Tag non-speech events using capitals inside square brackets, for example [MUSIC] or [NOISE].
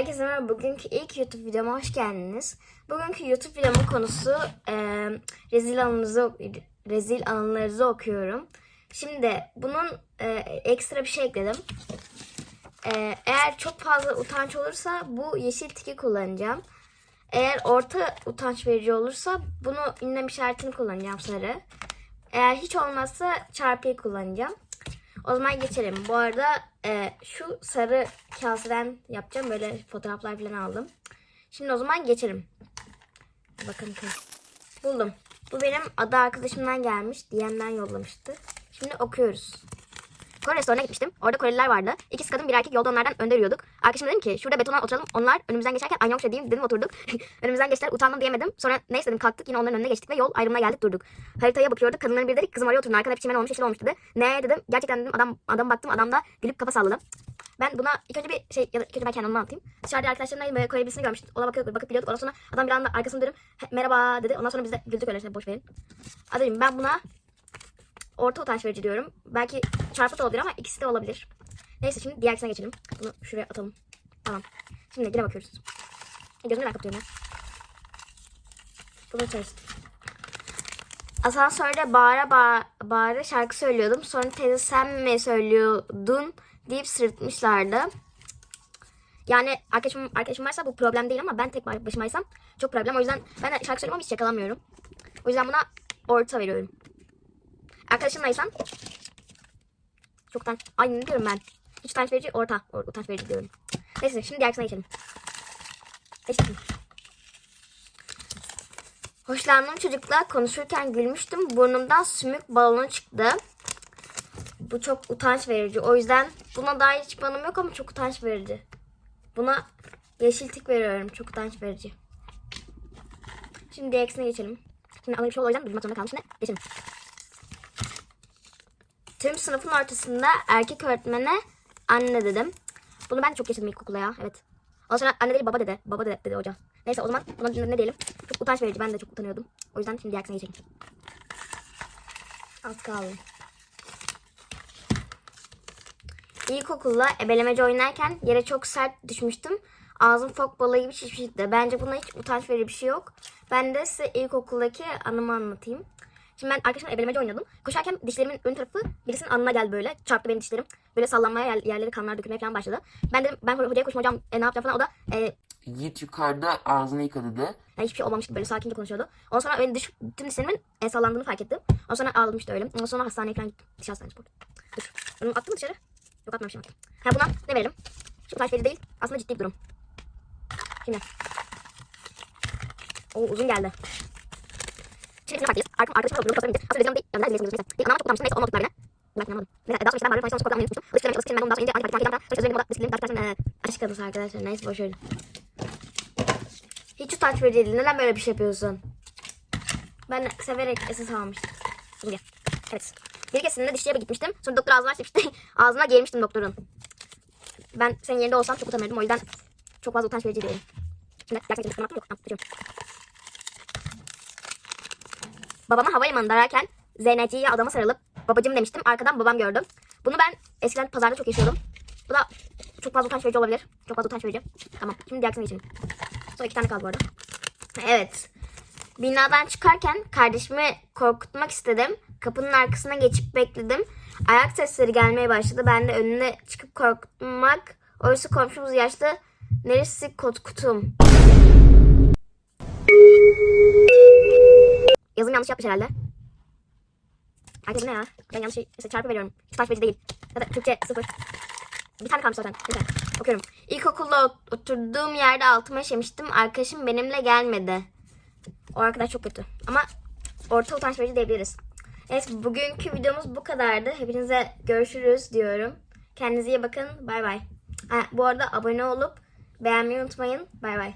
Herkese merhaba. Bugünkü ilk YouTube videoma hoş geldiniz. Bugünkü YouTube videomun konusu e, rezil anınızı rezil anılarınızı okuyorum. Şimdi bunun e, ekstra bir şey ekledim. E, eğer çok fazla utanç olursa bu yeşil tiki kullanacağım. Eğer orta utanç verici olursa bunu ünlem işaretini kullanacağım sarı. Eğer hiç olmazsa çarpıyı kullanacağım. O zaman geçelim. Bu arada e, şu sarı kaseden yapacağım. Böyle fotoğraflar falan aldım. Şimdi o zaman geçelim. Bakın. Buldum. Bu benim ada arkadaşımdan gelmiş. DM'den yollamıştı. Şimdi okuyoruz. Kore restoranına gitmiştim. Orada Koreliler vardı. İkisi kadın bir erkek yolda onlardan önde yürüyorduk. Arkadaşım dedim ki şurada betona oturalım. Onlar önümüzden geçerken yoksa diyeyim dedim oturduk. [LAUGHS] önümüzden geçtiler utanma diyemedim. Sonra neyse dedim kalktık yine onların önüne geçtik ve yol ayrımına geldik durduk. Haritaya bakıyorduk. Kadınların biri dedi ki kızım oraya oturun. Arkada hep çimen olmuş yeşil olmuş dedi. Ne dedim. Gerçekten dedim adam adam baktım adam da gülüp kafa salladı. Ben buna ilk önce bir şey ya da ilk önce ben kendimi anlatayım. Dışarıda arkadaşlarımla böyle Kore görmüştüm. Ona bakıyorduk, bakıp biliyorduk. Ondan sonra adam bir anda arkasını dönüp "He, merhaba dedi. Ondan sonra biz de güldük öyle işte boş verin. Adayım ben buna orta utanç verici diyorum. Belki çarpı da olabilir ama ikisi de olabilir. Neyse şimdi diğer geçelim. Bunu şuraya atalım. Tamam. Şimdi yine bakıyoruz. Gözümü kapatıyorum ya? Bunu çalıştım. Asansörde bağıra bağıra, bağıra şarkı söylüyordum. Sonra teyze sen mi söylüyordun deyip sırıtmışlardı. Yani arkadaşım, arkadaşım varsa bu problem değil ama ben tek başımaysam çok problem. O yüzden ben şarkı ama hiç yakalamıyorum. O yüzden buna orta veriyorum. Arkadaşınlaysan çoktan aynı diyorum ben. Hiç utanç verici orta. Or, utanç verici diyorum. Neyse şimdi diğer kısma geçelim. Geçelim. Hoşlandığım çocukla konuşurken gülmüştüm. Burnumdan sümük balonu çıktı. Bu çok utanç verici. O yüzden buna dair hiç banım yok ama çok utanç verici. Buna yeşil tik veriyorum. Çok utanç verici. Şimdi diğer geçelim. Şimdi ama bir şey oldu o yüzden durmak zorunda kalmış. Şimdi geçelim. Tüm sınıfın ortasında erkek öğretmene anne dedim. Bunu ben çok yaşadım ilkokulda ya. Evet. Ondan sonra anne değil baba dedi. Baba dedi, dedi hoca. Neyse o zaman buna ne diyelim. Çok utanç verici. Ben de çok utanıyordum. O yüzden şimdi diğer kısma geçelim. Az kaldı. İlkokulda ebelemece oynarken yere çok sert düşmüştüm. Ağzım fok balığı gibi şişmişti. Bence buna hiç utanç verici bir şey yok. Ben de size ilkokuldaki anımı anlatayım. Şimdi ben arkadaşımla ebelemece oynuyordum. Koşarken dişlerimin ön tarafı birisinin alnına geldi böyle. Çarptı benim dişlerim. Böyle sallanmaya yer, yerleri kanlar dökülmeye falan başladı. Ben dedim ben hocaya koştum hocam e, ne yapacağım falan. O da e, Yiğit yukarıda ağzını yıkadı de. yani hiçbir şey olmamıştı böyle sakince konuşuyordu. Ondan sonra benim dış, tüm dişlerimin e, sallandığını fark ettim. Ondan sonra ağlamıştı öyle. Ondan sonra hastaneye falan gittim. Diş hastanesi bu. Dur. Bunu attım mı dışarı? Yok atmamışım. Ha buna ne verelim? Utanç verici değil. Aslında ciddi bir durum. Şimdi. O uzun geldi. Şimdi farklıyız. Oturuyorum. Kafamı indir. Aslında rezil değil. Yani nerede rezil Neyse. İlk anlamda çok utanmıştım. Neyse oturttular beni. Ben inanmadım. Neyse daha sonra ben bağırıp sonra korkudan unutmuştum. Alıştırmaya alıştırmaya ben ondan sonra ince parti fark edeceğim. Sonra moda bisikletim takip edersen. Aşk kadısı arkadaşlar. Neyse boşverin. Hiç utanç verici değil. Neden böyle bir şey yapıyorsun? Ben severek esas almıştım. Gel. Evet. Bir keresinde dişçiye gitmiştim. Sonra doktor ağzına açmıştı. Ağzına gelmiştim doktorun. Ben senin yerinde olsam çok utanırdım. O yüzden çok fazla utanç verici değilim. Şimdi gerçekten çıkmadım yok. Tamam. Babama havalimanında ararken Zeyneci'ye adama sarılıp babacım demiştim. Arkadan babam gördüm. Bunu ben eskiden pazarda çok yaşıyordum. Bu da çok fazla utanç verici olabilir. Çok fazla utanç verici. Tamam. Şimdi diğer kısma geçelim. Son iki tane kaldı bu arada. Evet. Binadan çıkarken kardeşimi korkutmak istedim. Kapının arkasına geçip bekledim. Ayak sesleri gelmeye başladı. Ben de önüne çıkıp korkutmak. Oysa komşumuz yaşlı. Neresi kotkutum? Yazım yanlış yapmış herhalde. Herkes ne ya? Ben yanlış mesela çarpı veriyorum. Hiç verici değil. Ya da Türkçe sıfır. Bir tane kalmış zaten. Neyse. Okuyorum. İlkokulda ot- oturduğum yerde altıma işemiştim. Arkadaşım benimle gelmedi. O arkadaş çok kötü. Ama orta utanç verici diyebiliriz. Evet bugünkü videomuz bu kadardı. Hepinize görüşürüz diyorum. Kendinize iyi bakın. Bay bay. Bu arada abone olup beğenmeyi unutmayın. Bay bay.